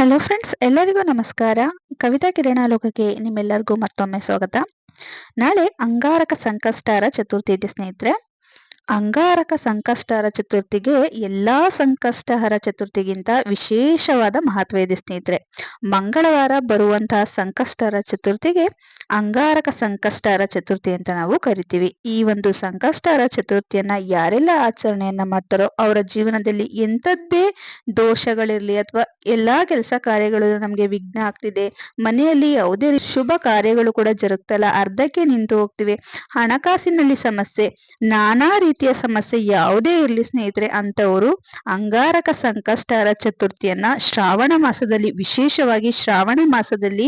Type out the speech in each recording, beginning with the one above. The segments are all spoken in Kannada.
ಹಲೋ ಫ್ರೆಂಡ್ಸ್ ಎಲ್ಲರಿಗೂ ನಮಸ್ಕಾರ. ಕವಿತಾ ಕಿರಣಾಲೋಕಕ್ಕೆ ನಿಮ್ಮೆಲ್ಲರಿಗೂ ಮತ್ತೊಮ್ಮೆ ಸ್ವಾಗತ. ನಾಳೆ ಅಂಗಾರಕ ಸಂಕಷ್ಟರ ಚತುರ್ಥಿ ಸ್ನೇಹಿತರೆ. ಅಂಗಾರಕ ಸಂಕಷ್ಟಹರ ಚತುರ್ಥಿಗೆ ಎಲ್ಲಾ ಸಂಕಷ್ಟಹರ ಚತುರ್ಥಿಗಿಂತ ವಿಶೇಷವಾದ ಮಹತ್ವ ಇದೆ ಸ್ನೇಹಿತರೆ. ಮಂಗಳವಾರ ಬರುವಂತಹ ಸಂಕಷ್ಟಹರ ಚತುರ್ಥಿಗೆ ಅಂಗಾರಕ ಸಂಕಷ್ಟಹರ ಚತುರ್ಥಿ ಅಂತ ನಾವು ಕರಿತೀವಿ. ಈ ಒಂದು ಸಂಕಷ್ಟಹರ ಚತುರ್ಥಿಯನ್ನ ಯಾರೆಲ್ಲ ಆಚರಣೆಯನ್ನ ಮಾಡ್ತಾರೋ ಅವರ ಜೀವನದಲ್ಲಿ ಎಂಥದ್ದೇ ದೋಷಗಳಿರಲಿ ಅಥವಾ ಎಲ್ಲಾ ಕೆಲಸ ಕಾರ್ಯಗಳು ನಮ್ಗೆ ವಿಘ್ನ ಆಗ್ತಿದೆ, ಮನೆಯಲ್ಲಿ ಯಾವುದೇ ಶುಭ ಕಾರ್ಯಗಳು ಕೂಡ ಜರುಗ್ತಲ್ಲ, ಅರ್ಧಕ್ಕೆ ನಿಂತು ಹೋಗ್ತಿವೆ, ಹಣಕಾಸಿನಲ್ಲಿ ಸಮಸ್ಯೆ, ನಾನಾ ರೀತಿ ರೀತಿಯ ಸಮಸ್ಯೆ ಯಾವುದೇ ಇರಲಿ ಸ್ನೇಹಿತರೆ ಅಂತವರು ಅಂಗಾರಕ ಸಂಕಷ್ಟಹರ ಚತುರ್ಥಿಯನ್ನ ಶ್ರಾವಣ ಮಾಸದಲ್ಲಿ, ವಿಶೇಷವಾಗಿ ಶ್ರಾವಣ ಮಾಸದಲ್ಲಿ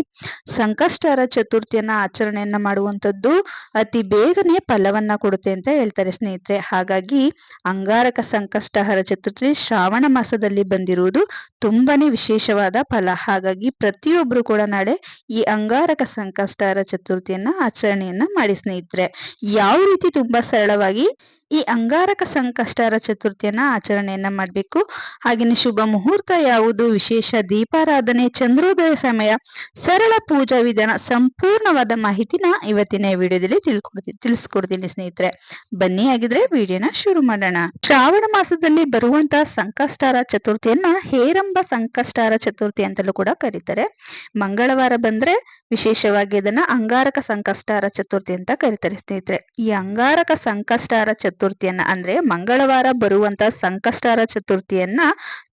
ಸಂಕಷ್ಟಹರ ಚತುರ್ಥಿಯನ್ನ ಆಚರಣೆಯನ್ನ ಮಾಡುವಂತದ್ದು ಅತಿ ಬೇಗನೆ ಫಲವನ್ನ ಕೊಡುತ್ತೆ ಅಂತ ಹೇಳ್ತಾರೆ ಸ್ನೇಹಿತರೆ. ಹಾಗಾಗಿ ಅಂಗಾರಕ ಸಂಕಷ್ಟಹರ ಚತುರ್ಥಿ ಶ್ರಾವಣ ಮಾಸದಲ್ಲಿ ಬಂದಿರುವುದು ತುಂಬಾನೇ ವಿಶೇಷವಾದ ಫಲ. ಹಾಗಾಗಿ ಪ್ರತಿಯೊಬ್ರು ಕೂಡ ನಾಳೆ ಈ ಅಂಗಾರಕ ಸಂಕಷ್ಟಹರ ಚತುರ್ಥಿಯನ್ನ ಆಚರಣೆಯನ್ನ ಮಾಡಿ ಸ್ನೇಹಿತರೆ. ಯಾವ ರೀತಿ ತುಂಬಾ ಸರಳವಾಗಿ ಈ ಅಂಗಾರಕ ಸಂಕಷ್ಟರ ಚತುರ್ಥಿಯನ್ನ ಆಚರಣೆಯನ್ನ ಮಾಡಬೇಕು. ಹಾಗೆಯೇ ಶುಭ ಮುಹೂರ್ತ ಯಾವುದು? ವಿಶೇಷ ದೀಪಾರಾಧನೆ, ಚಂದ್ರೋದಯ ಸಮಯ, ಸರಳ ಪೂಜಾ ವಿಧಾನ, ಸಂಪೂರ್ಣವಾದ ಮಾಹಿತಿನ ಇವತ್ತಿನ ವಿಡಿಯೋದಲ್ಲಿ ತಿಳ್ಕೊಡ್ತೀನಿ ತಿಳಿಸ್ಕೊಡ್ತೀನಿ ಸ್ನೇಹಿತರೆ. ಬನ್ನಿ ಆಗಿದ್ರೆ ವಿಡಿಯೋನ ಶುರು ಮಾಡೋಣ. ಶ್ರಾವಣ ಮಾಸದಲ್ಲಿ ಬರುವಂತಹ ಸಂಕಷ್ಟಾರ ಚತುರ್ಥಿಯನ್ನ ಹೇರಂಬ ಸಂಕಷ್ಟಾರ ಚತುರ್ಥಿ ಅಂತಲೂ ಕೂಡ ಕರೀತಾರೆ. ಮಂಗಳವಾರ ಬಂದ್ರೆ ವಿಶೇಷವಾಗಿ ಅದನ್ನ ಅಂಗಾರಕ ಸಂಕಷ್ಟಾರ ಚತುರ್ಥಿ ಅಂತ ಕರೀತಾರೆ ಸ್ನೇಹಿತರೆ. ಈ ಅಂಗಾರಕ ಸಂಕಷ್ಟರ ಚತುರ್ಥಿಯನ್ನ ಅಂದ್ರೆ ಮಂಗಳವಾರ ಬರುವಂತ ಸಂಕಷ್ಟಾರ ಚತುರ್ಥಿಯನ್ನ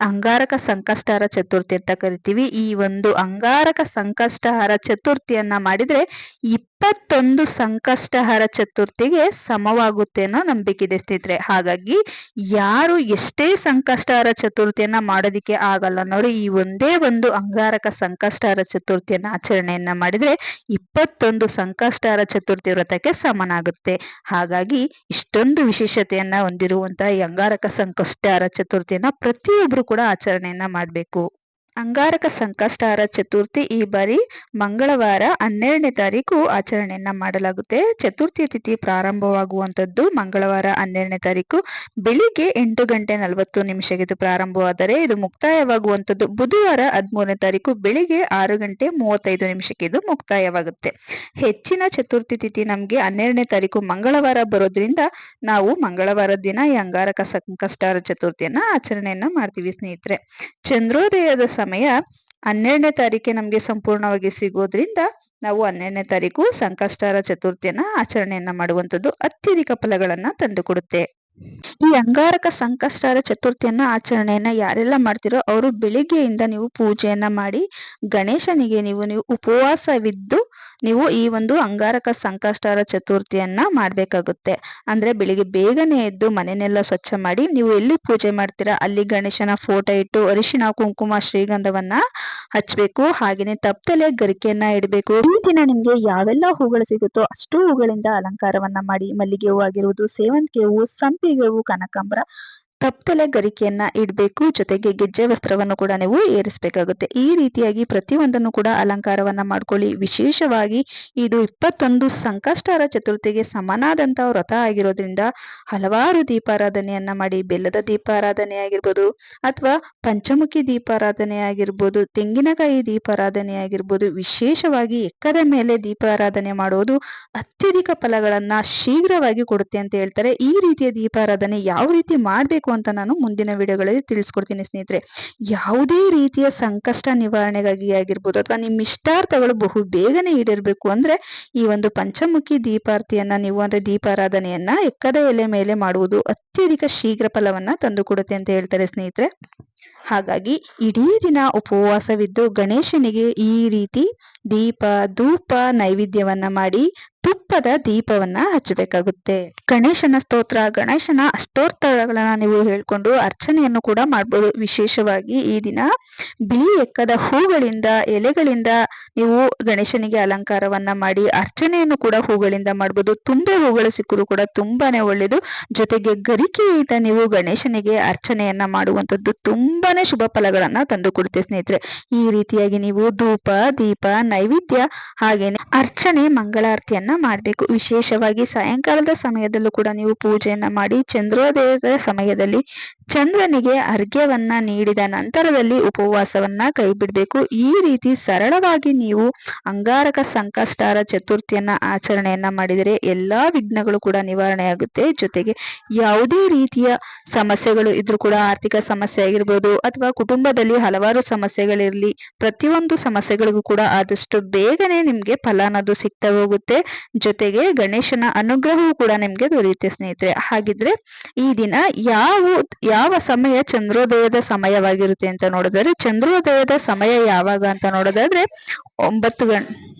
ಅಂಗಾರಕ ಸಂಕಷ್ಟಾರ ಚತುರ್ಥಿ ಅಂತ ಕರಿತೀವಿ. ಈ ಒಂದು ಅಂಗಾರಕ ಸಂಕಷ್ಟಹಾರ ಚತುರ್ಥಿಯನ್ನ ಮಾಡಿದ್ರೆ ಇಪ್ಪತ್ತೊಂದು ಸಂಕಷ್ಟಹಾರ ಚತುರ್ಥಿಗೆ ಸಮವಾಗುತ್ತೆ ಅನ್ನೋ ನಂಬಿಕೆ ಇದೆ ಸ್ನೇಹಿತರೆ. ಹಾಗಾಗಿ ಯಾರು ಎಷ್ಟೇ ಸಂಕಷ್ಟಹಾರ ಚತುರ್ಥಿಯನ್ನ ಮಾಡೋದಿಕ್ಕೆ ಆಗಲ್ಲ ಅನ್ನೋರು ಈ ಒಂದೇ ಒಂದು ಅಂಗಾರಕ ಸಂಕಷ್ಟಹರ ಚತುರ್ಥಿಯನ್ನ ಆಚರಣೆಯನ್ನ ಮಾಡಿದ್ರೆ ಇಪ್ಪತ್ತೊಂದು ಸಂಕಷ್ಟಹಾರ ಚತುರ್ಥಿ ವ್ರತಕ್ಕೆ ಸಮನಾಗುತ್ತೆ. ಹಾಗಾಗಿ ಇಷ್ಟೊಂದು ವಿಶೇಷತೆಯನ್ನ ಹೊಂದಿರುವಂತಹ ಅಂಗಾರಕ ಸಂಕಷ್ಟಹರ ಚತುರ್ಥಿಯನ್ನ ಪ್ರತಿಯೊಬ್ರು ಕೂಡ ಆಚರಣೆಯನ್ನ ಮಾಡಬೇಕು. ಅಂಗಾರಕ ಸಂಕಷ್ಟಾರ ಚತುರ್ಥಿ ಈ ಬಾರಿ ಮಂಗಳವಾರ ಹನ್ನೆರಡನೇ ತಾರೀಕು ಆಚರಣೆಯನ್ನ ಮಾಡಲಾಗುತ್ತೆ. ಚತುರ್ಥಿ ತಿಥಿ ಪ್ರಾರಂಭವಾಗುವಂತದ್ದು ಮಂಗಳವಾರ ಹನ್ನೆರಡನೇ ತಾರೀಕು. ಬೆಳಿಗ್ಗೆ ಎಂಟು ಗಂಟೆ ನಲವತ್ತು ನಿಮಿಷಕ್ಕೆ ಇದು ಪ್ರಾರಂಭವಾದರೆ ಇದು ಮುಕ್ತಾಯವಾಗುವಂತದ್ದು ಬುಧವಾರ ಹದಿಮೂರನೇ ತಾರೀಕು ಬೆಳಿಗ್ಗೆ ಆರು ಗಂಟೆ ಮೂವತ್ತೈದು ನಿಮಿಷಕ್ಕೆ ಇದು ಮುಕ್ತಾಯವಾಗುತ್ತೆ. ಹೆಚ್ಚಿನ ಚತುರ್ಥಿ ತಿಥಿ ನಮ್ಗೆ ಹನ್ನೆರಡನೇ ತಾರೀಕು ಮಂಗಳವಾರ ಬರೋದ್ರಿಂದ ನಾವು ಮಂಗಳವಾರ ದಿನ ಈ ಅಂಗಾರಕ ಸಂಕಷ್ಟಾರ ಚತುರ್ಥಿಯನ್ನ ಆಚರಣೆಯನ್ನ ಮಾಡ್ತೀವಿ ಸ್ನೇಹಿತರೆ. ಚಂದ್ರೋದಯದ ಸಮಯ ಹನ್ನೆರಡನೇ ತಾರೀಕೆ ನಮ್ಗೆ ಸಂಪೂರ್ಣವಾಗಿ ಸಿಗೋದ್ರಿಂದ ನಾವು ಹನ್ನೆರಡನೇ ತಾರೀಕು ಸಂಕಷ್ಟರ ಚತುರ್ಥಿಯನ್ನ ಆಚರಣೆಯನ್ನ ಮಾಡುವಂತದ್ದು ಅತ್ಯಧಿಕ ಫಲಗಳನ್ನ ತಂದುಕೊಡುತ್ತೆ. ಈ ಅಂಗಾರಕ ಸಂಕಷ್ಟಾರ ಚತುರ್ಥಿಯನ್ನ ಆಚರಣೆಯನ್ನ ಯಾರೆಲ್ಲ ಮಾಡ್ತಿರೋ ಅವರು ಬೆಳಿಗ್ಗೆಯಿಂದ ನೀವು ಪೂಜೆಯನ್ನ ಮಾಡಿ ಗಣೇಶನಿಗೆ ನೀವು ನೀವು ಉಪವಾಸವಿದ್ದು ನೀವು ಈ ಒಂದು ಅಂಗಾರಕ ಸಂಕಷ್ಟರ ಚತುರ್ಥಿಯನ್ನ ಮಾಡ್ಬೇಕಾಗುತ್ತೆ. ಅಂದ್ರೆ ಬೆಳಿಗ್ಗೆ ಬೇಗನೆ ಎದ್ದು ಮನೆನೆಲ್ಲ ಸ್ವಚ್ಛ ಮಾಡಿ ನೀವು ಎಲ್ಲಿ ಪೂಜೆ ಮಾಡ್ತೀರಾ ಅಲ್ಲಿ ಗಣೇಶನ ಫೋಟೋ ಇಟ್ಟು ಅರಿಶಿನ ಕುಂಕುಮ, ಶ್ರೀಗಂಧವನ್ನ ಹಚ್ಬೇಕು. ಹಾಗೇನೆ ತಪ್ಪಲೆ ಗರಿಕೆಯನ್ನ ಇಡಬೇಕು. ಈ ದಿನ ನಿಮ್ಗೆ ಯಾವೆಲ್ಲ ಹೂಗಳು ಸಿಗುತ್ತೋ ಅಷ್ಟು ಹೂಗಳಿಂದ ಅಲಂಕಾರವನ್ನ ಮಾಡಿ ಮಲ್ಲಿಗೆ ಹೂ ಆಗಿರುವುದು ಸೇವಂತಿಗೆ ಹೂವು ಸಂಪಿಗೆ ಹೂವು ಕನಕಾಂಬರ ತಪ್ಪಲೆ ಗರಿಕೆಯನ್ನ ಇಡಬೇಕು, ಜೊತೆಗೆ ಗೆಜ್ಜೆ ವಸ್ತ್ರವನ್ನು ಕೂಡ ನೀವು ಏರಿಸಬೇಕಾಗುತ್ತೆ. ಈ ರೀತಿಯಾಗಿ ಪ್ರತಿಯೊಂದನ್ನು ಕೂಡ ಅಲಂಕಾರವನ್ನ ಮಾಡ್ಕೊಳ್ಳಿ. ವಿಶೇಷವಾಗಿ ಇದು ಇಪ್ಪತ್ತೊಂದು ಸಂಕಷ್ಟರ ಚತುರ್ಥಿಗೆ ಸಮನಾದಂತಹ ವ್ರತ ಆಗಿರೋದ್ರಿಂದ ಹಲವಾರು ದೀಪಾರಾಧನೆಯನ್ನ ಮಾಡಿ. ಬೆಲ್ಲದ ದೀಪಾರಾಧನೆ ಆಗಿರ್ಬೋದು ಅಥವಾ ಪಂಚಮುಖಿ ದೀಪಾರಾಧನೆ ಆಗಿರ್ಬೋದು, ತೆಂಗಿನಕಾಯಿ ದೀಪಾರಾಧನೆ ಆಗಿರ್ಬೋದು, ವಿಶೇಷವಾಗಿ ಎಕ್ಕದ ಮೇಲೆ ದೀಪಾರಾಧನೆ ಮಾಡೋದು ಅತ್ಯಧಿಕ ಫಲಗಳನ್ನ ಶೀಘ್ರವಾಗಿ ಕೊಡುತ್ತೆ ಅಂತ ಹೇಳ್ತಾರೆ. ಈ ರೀತಿಯ ದೀಪಾರಾಧನೆ ಯಾವ ರೀತಿ ಮಾಡ್ಬೇಕು ಅಂತ ನಾನು ಮುಂದಿನ ವಿಡಿಯೋಗಳಲ್ಲಿ ತಿಳಿಸ್ಕೊಡ್ತೀನಿ ಸ್ನೇಹಿತರೆ. ಯಾವುದೇ ರೀತಿಯ ಸಂಕಷ್ಟ ನಿವಾರಣೆಗಾಗಿ ಆಗಿರ್ಬೋದು ಅಥವಾ ನಿಮ್ಮ ಇಷ್ಟಾರ್ಥಗಳು ಬಹು ಬೇಗನೆ ಈಡೇರ್ಬೇಕು ಅಂದ್ರೆ ಈ ಒಂದು ಪಂಚಮುಖಿ ದೀಪಾರ್ತಿಯನ್ನ ನೀವು ಅಂದ್ರೆ ದೀಪಾರಾಧನೆಯನ್ನ ಎಕ್ಕದ ಎಲೆ ಮೇಲೆ ಮಾಡುವುದು ಅತ್ಯಧಿಕ ಶೀಘ್ರ ಫಲವನ್ನ ತಂದುಕೊಡುತ್ತೆ ಅಂತ ಹೇಳ್ತಾರೆ ಸ್ನೇಹಿತರೆ. ಹಾಗಾಗಿ ಇಡೀ ದಿನ ಉಪವಾಸವಿದ್ದು ಗಣೇಶನಿಗೆ ಈ ರೀತಿ ದೀಪ, ಧೂಪ, ನೈವೇದ್ಯವನ್ನ ಮಾಡಿ ತುಪ್ಪದ ದೀಪವನ್ನ ಹಚ್ಚಬೇಕಾಗುತ್ತೆ. ಗಣೇಶನ ಸ್ತೋತ್ರ, ಗಣೇಶನ ಅಷ್ಟೋತ್ತರಗಳನ್ನ ನೀವು ಹೇಳ್ಕೊಂಡು ಅರ್ಚನೆಯನ್ನು ಕೂಡ ಮಾಡ್ಬೋದು. ವಿಶೇಷವಾಗಿ ಈ ದಿನ ಬಿಳಿ ಎಕ್ಕದ ಹೂಗಳಿಂದ, ಎಲೆಗಳಿಂದ ನೀವು ಗಣೇಶನಿಗೆ ಅಲಂಕಾರವನ್ನ ಮಾಡಿ ಅರ್ಚನೆಯನ್ನು ಕೂಡ ಹೂಗಳಿಂದ ಮಾಡ್ಬೋದು. ತುಂಬೆ ಹೂಗಳು ಸಿಕ್ಕರು ಕೂಡ ತುಂಬಾನೇ ಒಳ್ಳೇದು. ಜೊತೆಗೆ ಗರಿಕೆಯಿಂದ ನೀವು ಗಣೇಶನಿಗೆ ಅರ್ಚನೆಯನ್ನ ಮಾಡುವಂತದ್ದು ತುಂಬಾನೇ ಶುಭ ಫಲಗಳನ್ನ ತಂದು ಕೊಡುತ್ತೆ ಸ್ನೇಹಿತರೆ. ಈ ರೀತಿಯಾಗಿ ನೀವು ಧೂಪ, ದೀಪ, ನೈವೇದ್ಯ ಹಾಗೇನೆ ಅರ್ಚನೆ, ಮಂಗಳಾರತಿಯನ್ನ ಮಾಡಿ ಮಾಡಬೇಕು. ವಿಶೇಷವಾಗಿ ಸಾಯಂಕಾಲದ ಸಮಯದಲ್ಲೂ ಕೂಡ ನೀವು ಪೂಜೆಯನ್ನ ಮಾಡಿ ಚಂದ್ರೋದಯದ ಸಮಯದಲ್ಲಿ ಚಂದ್ರನಿಗೆ ಅರ್ಘ್ಯವನ್ನ ನೀಡಿದ ನಂತರದಲ್ಲಿ ಉಪವಾಸವನ್ನ ಕೈ ಬಿಡಬೇಕು ಈ ರೀತಿ ಸರಳವಾಗಿ ನೀವು ಅಂಗಾರಕ ಸಂಕಷ್ಟಾರ ಚತುರ್ಥಿಯನ್ನ ಆಚರಣೆಯನ್ನ ಮಾಡಿದರೆ ಎಲ್ಲಾ ವಿಘ್ನಗಳು ಕೂಡ ನಿವಾರಣೆ ಆಗುತ್ತೆ ಜೊತೆಗೆ ಯಾವುದೇ ರೀತಿಯ ಸಮಸ್ಯೆಗಳು ಇದ್ರೂ ಕೂಡ ಆರ್ಥಿಕ ಸಮಸ್ಯೆ ಆಗಿರ್ಬೋದು ಅಥವಾ ಕುಟುಂಬದಲ್ಲಿ ಹಲವಾರು ಸಮಸ್ಯೆಗಳಿರಲಿ, ಪ್ರತಿಯೊಂದು ಸಮಸ್ಯೆಗಳಿಗೂ ಕೂಡ ಆದಷ್ಟು ಬೇಗನೆ ನಿಮ್ಗೆ ಫಲ ಅನ್ನೋದು ಸಿಗ್ತಾ ಹೋಗುತ್ತೆ. ಜೊತೆಗೆ ಗಣೇಶನ ಅನುಗ್ರಹವೂ ಕೂಡ ನಿಮ್ಗೆ ದೊರೆಯುತ್ತೆ ಸ್ನೇಹಿತರೆ. ಹಾಗಿದ್ರೆ ಈ ದಿನ ಯಾವ ಯಾವ ಸಮಯ ಚಂದ್ರೋದಯದ ಸಮಯವಾಗಿರುತ್ತೆ ಅಂತ ನೋಡೋದಾದ್ರೆ, ಚಂದ್ರೋದಯದ ಸಮಯ ಯಾವಾಗ ಅಂತ ನೋಡೋದಾದ್ರೆ ಒಂಬತ್ತು ಗಂಟೆ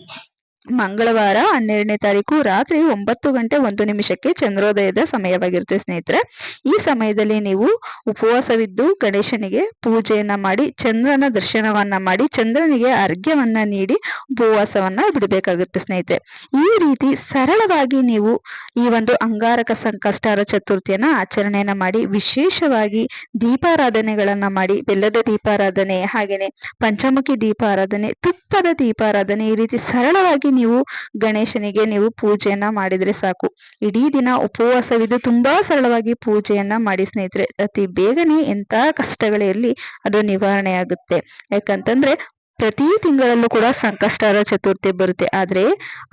ಮಂಗಳವಾರ ಹನ್ನೆರಡನೇ ತಾರೀಕು ರಾತ್ರಿ ಒಂಬತ್ತು ಗಂಟೆ ಒಂದು ನಿಮಿಷಕ್ಕೆ ಚಂದ್ರೋದಯದ ಸಮಯವಾಗಿರುತ್ತೆ ಸ್ನೇಹಿತರೆ. ಈ ಸಮಯದಲ್ಲಿ ನೀವು ಉಪವಾಸವಿದ್ದು ಗಣೇಶನಿಗೆ ಪೂಜೆಯನ್ನ ಮಾಡಿ, ಚಂದ್ರನ ದರ್ಶನವನ್ನ ಮಾಡಿ, ಚಂದ್ರನಿಗೆ ಅರ್ಘ್ಯವನ್ನ ನೀಡಿ ಉಪವಾಸವನ್ನ ಬಿಡಬೇಕಾಗುತ್ತೆ ಸ್ನೇಹಿತರೆ. ಈ ರೀತಿ ಸರಳವಾಗಿ ನೀವು ಈ ಒಂದು ಅಂಗಾರಕ ಸಂಕಷ್ಟಾರ ಚತುರ್ಥಿಯನ್ನ ಆಚರಣೆಯನ್ನ ಮಾಡಿ, ವಿಶೇಷವಾಗಿ ದೀಪಾರಾಧನೆಗಳನ್ನ ಮಾಡಿ, ಬೆಲ್ಲದ ದೀಪಾರಾಧನೆ, ಹಾಗೇನೆ ಪಂಚಮುಖಿ ದೀಪಾರಾಧನೆ, ತುಪ್ಪದ ದೀಪಾರಾಧನೆ ಈ ರೀತಿ ಸರಳವಾಗಿ ನೀವು ಗಣೇಶನಿಗೆ ನೀವು ಪೂಜೆಯನ್ನ ಮಾಡಿದ್ರೆ ಸಾಕು. ಇಡೀ ದಿನ ಉಪವಾಸವಿದ್ದು ತುಂಬಾ ಸರಳವಾಗಿ ಪೂಜೆಯನ್ನ ಮಾಡಿ ಸ್ನೇಹಿತರೆ, ಅತಿ ಬೇಗನೆ ಎಂತ ಕಷ್ಟಗಳೇ ಇರಲಿ ಅದು ನಿವಾರಣೆ ಆಗುತ್ತೆ ಯಾಕಂತಂದ್ರೆ ಪ್ರತಿ ತಿಂಗಳಲ್ಲೂ ಕೂಡ ಸಂಕಷ್ಟಾರ ಚತುರ್ಥಿ ಬರುತ್ತೆ. ಆದ್ರೆ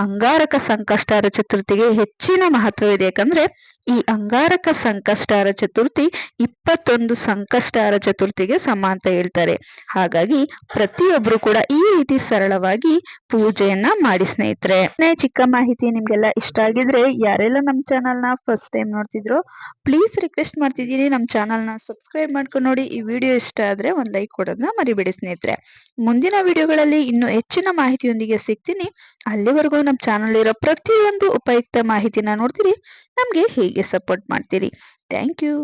ಅಂಗಾರಕ ಸಂಕಷ್ಟಾರ ಚತುರ್ಥಿಗೆ ಹೆಚ್ಚಿನ ಮಹತ್ವವಿದೆ. ಯಾಕಂದ್ರೆ ಈ ಅಂಗಾರಕ ಸಂಕಷ್ಟಾರ ಚತುರ್ಥಿ ಇಪ್ಪತ್ತೊಂದು ಸಂಕಷ್ಟಾರ ಚತುರ್ಥಿಗೆ ಸಮ ಅಂತ ಹೇಳ್ತಾರೆ. ಹಾಗಾಗಿ ಪ್ರತಿಯೊಬ್ರು ಕೂಡ ಈ ರೀತಿ ಸರಳವಾಗಿ ಪೂಜೆಯನ್ನ ಮಾಡಿ ಸ್ನೇಹಿತರೆ. ಚಿಕ್ಕ ಮಾಹಿತಿ ನಿಮ್ಗೆಲ್ಲ ಇಷ್ಟ ಆಗಿದ್ರೆ ಯಾರೆಲ್ಲ ನಮ್ಮ ಚಾನಲ್ನ ಫಸ್ಟ್ ಟೈಮ್ ನೋಡ್ತಿದ್ರು ಪ್ಲೀಸ್ ರಿಕ್ವೆಸ್ಟ್ ಮಾಡ್ತಿದ್ದೀನಿ. ನಮ್ಮ ಚಾನಲ್ನ ಸಬ್ಸ್ಕ್ರೈಬ್ ಮಾಡ್ಕೊಂಡು ನೋಡಿ. ಈ ವಿಡಿಯೋ ಇಷ್ಟ ಆದ್ರೆ ಒಂದ್ ಲೈಕ್ ಕೊಡೋದನ್ನ ಮರಿಬೇಡಿ ಸ್ನೇಹಿತರೆ. ಮುಂದಿನ ವಿಡಿಯೋಗಳಲ್ಲಿ ಇನ್ನು ಹೆಚ್ಚಿನ ಮಾಹಿತಿಯೊಂದಿಗೆ ಸಿಗ್ತೀನಿ. ಅಲ್ಲಿವರೆಗೂ ನಮ್ಮ ಚಾನಲ್ ಇರೋ ಪ್ರತಿಯೊಂದು ಉಪಯುಕ್ತ ಮಾಹಿತಿನ ನೋಡ್ತೀರಿ. ನಮಗೆ ಹೇಗೆ ಸಪೋರ್ಟ್ ಮಾಡ್ತೀರಿ? Thank you